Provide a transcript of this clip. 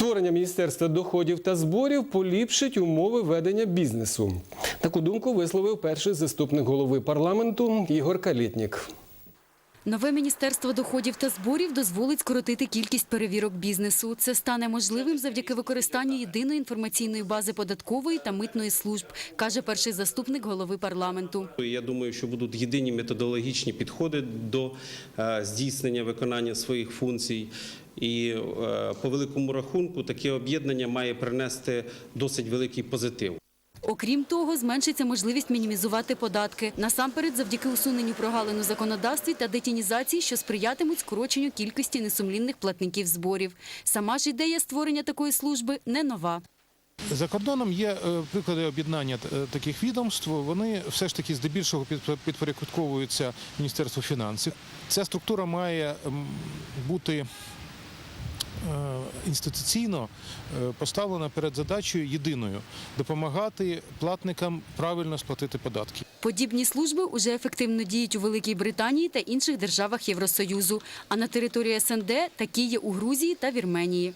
Створення Міністерства доходів та зборів поліпшить умови ведення бізнесу. Таку думку висловив перший заступник голови парламенту Ігор Калітнік. Нове міністерство доходів та зборів дозволить скоротити кількість перевірок бізнесу. Це стане можливим завдяки використанню єдиної інформаційної бази податкової та митної служб, каже перший заступник голови парламенту. Я думаю, що будуть єдині методологічні підходи до е, здійснення виконання своїх функцій. І е, по великому рахунку таке об'єднання має принести досить великий позитив. Окрім того, зменшиться можливість мінімізувати податки. Насамперед, завдяки усуненню прогалин у законодавстві та детінізації, що сприятимуть скороченню кількості несумлінних платників зборів. Сама ж ідея створення такої служби не нова. За кордоном є е, приклади об'єднання е, таких відомств. Вони все ж таки здебільшого під- підпорядковуються Міністерству фінансів. Ця структура має бути інституційно е, поставлена перед задачею єдиною допомагати платникам правильно сплатити податки. Подібні служби уже ефективно діють у Великій Британії та інших державах Євросоюзу. А на території СНД такі є у Грузії та Вірменії.